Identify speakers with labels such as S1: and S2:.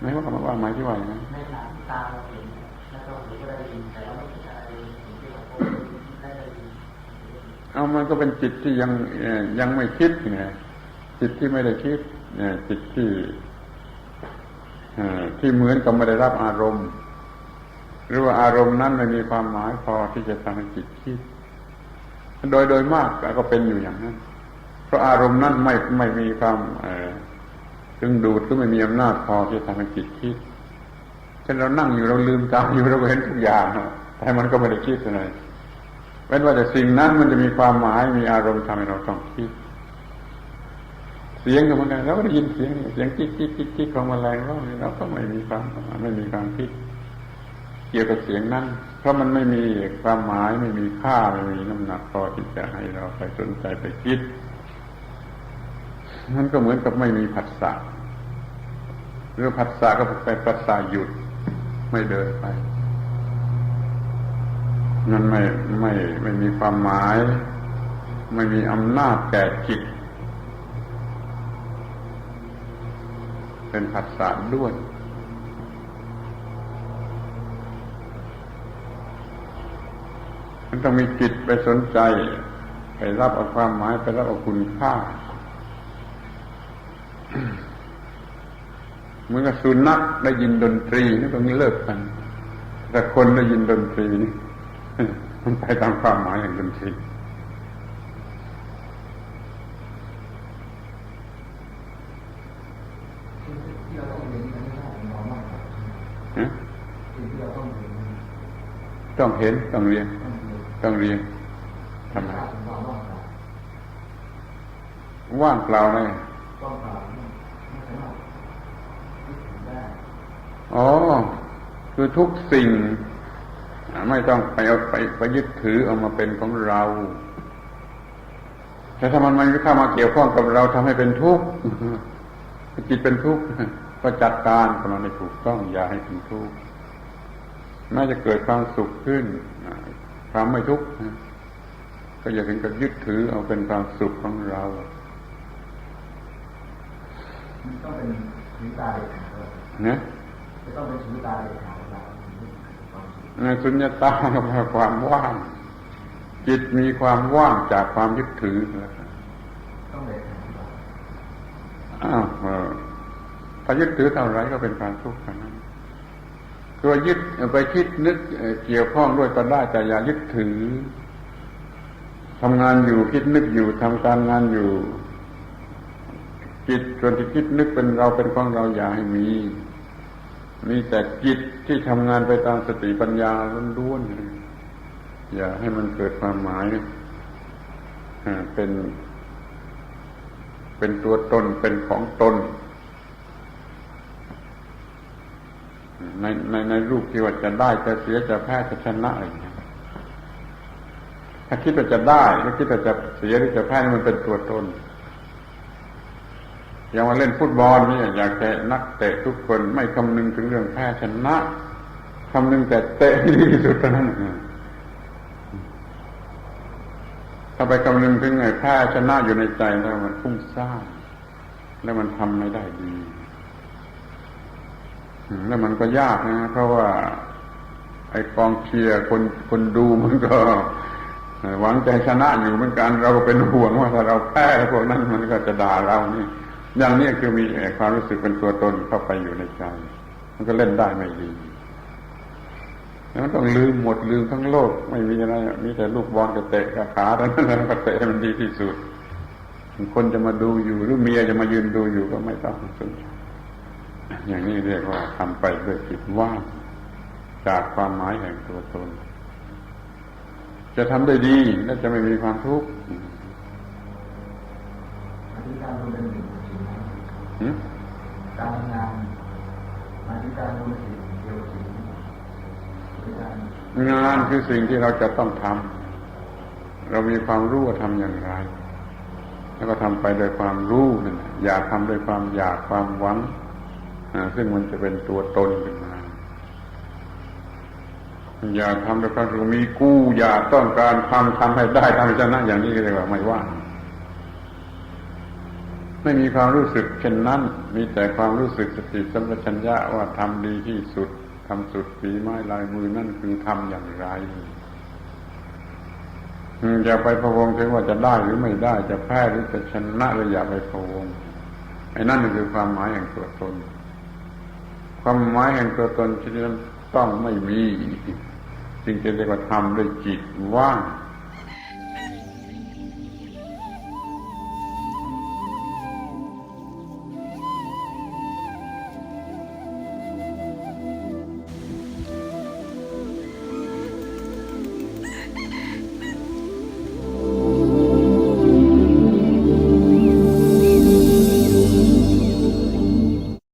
S1: ไม่ว่า
S2: คำว่าหมายที่ว่าอย่างนั้น
S1: ในขณะที่ตาเราเห็นแล้วก็หูก็ได้ยินแต่เราไม่คิดอะไรสิ่งที่เราพูดได้ยิน
S2: เอามันก็เป็นจิตที่ยังเอ่อยังไม่คิดไงจิตที่ไม่ได้คิดเนี่ยจิตที่เอ่อที่เหมือนกับไม่ได้รับอารมณ์ หรือว่าอารมณ์นั้นไม่มีความหมายพอที่จะทำให้จิตคิด โดยโดยมากก็เป็นอยู่อย่างนั้น เพราะอารมณ์นั้นไม่ไม่มีความ เอ่อดึงดูดก็ไม่มีอำนาจพอที่จะทำให้จิตคิดเช่นเรานั่งอยู่เราลืมตาอยู่เราเห็นทุกอย่างแต่มันก็ไม่ได้คิดอะไรเว้นว่าแต่สิ่งนั้นมันจะมีความหมายมีอารมณ์ทำให้เราต้องคิด เสียงก็เหมือนกันเราก็ได้ยินเสียงเสียงกิ๊กกิ๊กกิ๊กกิ๊กของแมลงร้องนี่เราก็ไม่มีความไม่มีความคิด เกี่ยวกับเสียงนั้น เพราะมันไม่มีความหมายไม่มีค่าไม่มีน้ำหนักพอที่จะให้เราไปสนใจไปคิด มันก็เหมือนกับไม่มีผัสสะหรือผัสสะก็ไปผัสสะหยุด ไม่เดินไปมันไม่ไม่ไม่มีความหมาย ไม่มีอำนาจแก่จิต เป็นผัสสะด้วนมันต้องมีจิตไปสนใจ ไปรับเอาความหมายไปรับเอาคุณค่า เหมือนกับสุนัขได้ยินดนตรีนี่ตรงนี้เลิกกัน แต่คนได้ยินดนตรีนี่มันไปตามความหมายอย่างดนตรี
S1: สิ่งที่เราต้องเรียนมันไม่ใช่ของเรามาก
S2: นะ
S1: สิ่งที่เราต้องเรียน
S2: ต้องเห็นต้องเรียน
S1: ต้องเรียน
S2: ต้องเรียนทำไม
S1: ของเรามากกว่า
S2: ว่างเปล่าเลย
S1: ต้องผ่านไม่สามารถคิดถึงได้
S2: อ๋อ คือทุกสิ่ง ไม่ต้องไปเอาไปไปยึดถือเอามาเป็นของเราแต่ถ้ามันมันเข้ามาเกี่ยวข้องกับเราทำให้เป็นทุกข์จิตเป็นทุกข์ก็จัดการกับมันให้ถูกต้องอย่าให้เป็นทุกข์น่าจะเกิดความสุขขึ้นความไม่ทุกข์ก็อย่าถึงกับยึดถือเอาเป็นความสุขของเรา
S1: มันต้องเป็นชีวิตตาเด็กขาดเลย
S2: นะ
S1: จะต้องเป็นชีวิตาเด็กขาดของเราความสุข
S2: ในสุญญตาก็แปลความว่าง จิตมีความว่างจากความยึดถือ
S1: ต้องเด็กขาดอ้า
S2: วเออถ้ายึดถือเท่าไรก็เป็นความทุกข์เท่านั้นตัวยึดไปคิดนึกเอ่อเกี่ยวข้องด้วยก็ได้แต่อย่ายึดถือทำงานอยู่คิดนึกอยู่ทำการงานอยู่ จิตส่วนที่คิดนึกเป็นเราเป็นของเราอย่าให้มี มีแต่จิตที่ทำงานไปตามสติปัญญาล้วนๆอย่าให้มันเกิดความหมายเป็น เป็นตัวตนเป็นของตน ในในในรูปที่ว่าจะได้จะเสียจะแพ้จะชนะอะไรอย่างเงี้ยถ้าคิดว่าจะได้ถ้าคิดว่าจะเสียหรือจะแพ้นี่มันเป็นตัวตน อย่างมาเล่นฟุตบอลนี่อยากจะนักเตะทุกคนไม่คำนึงถึงเรื่องแพ้ชนะคำนึงแต่เตะดีที่สุดเท่านั้นถ้าไปคำนึงถึงไอ้แพ้ชนะอยู่ในใจแล้วมันฟุ้งซ่านแล้วมันทำไม่ได้ดี แล้วมันก็ยากนะ เพราะว่า ไอ้กองเชียร์คนคนดูมันก็หวังใจชนะอยู่เหมือนกัน เราก็เป็นห่วงว่าถ้าเราแพ้พวกนั้นมันก็จะด่าเรานี่ อย่างนี้คือมีความรู้สึกเป็นตัวตนเข้าไปอยู่ในใจ มันก็เล่นได้ไม่ดีแล้วมันต้องลืมหมดลืมทั้งโลก ไม่มีอะไรมีแต่ลูกบอลกับเตะกับขาเท่านั้นแล้วก็เตะมันดีที่สุด คนจะมาดูอยู่หรือเมียจะมายืนดูอยู่ก็ไม่ต้องสนใจอย่างนี้เรียกว่าทำไปด้วยจิตว่างจากความหมายแห่งตัวตน จะทำได้ดีและจะไม่มีความทุกข์
S1: อธิ การรวมเป็นหนึ่งจริงไหม
S2: หืม
S1: การทำงานอธิการรวมสิ่งเดียวจริงอธิการ
S2: งานคือสิ่งที่เราจะต้องทำเรามีความรู้ว่าทำอย่างไร แล้วก็ทำไปโดยความรู้นั่นแหละอย่าทำโดยความอยากความหวังอ่าซึ่งมันจะเป็นตัวตนขึ้นมาอย่าทำด้วยความรู้สึกมีกู้ อย่าต้องการทำทำให้ได้ทำให้ชนะอย่างนี้ก็เรียกว่าไม่ว่าง ไม่มีความรู้สึกเช่นนั้น มีแต่ความรู้สึกสติสัมปชัญญะว่าทำดีที่สุดทำสุดฝีไม้ลายมือนั่นคือทำอย่างไรอย่าไปพะวงถึงว่าจะได้หรือไม่ได้ จะแพ้หรือจะชนะเลยอย่าไปพะวงไอ้นั่นคือความหมายแห่งตัวตน ความหมายแห่งตัวตนที่นั้นต้องไม่มีจึงจะเรียกว่าทำด้วยจิตว่าง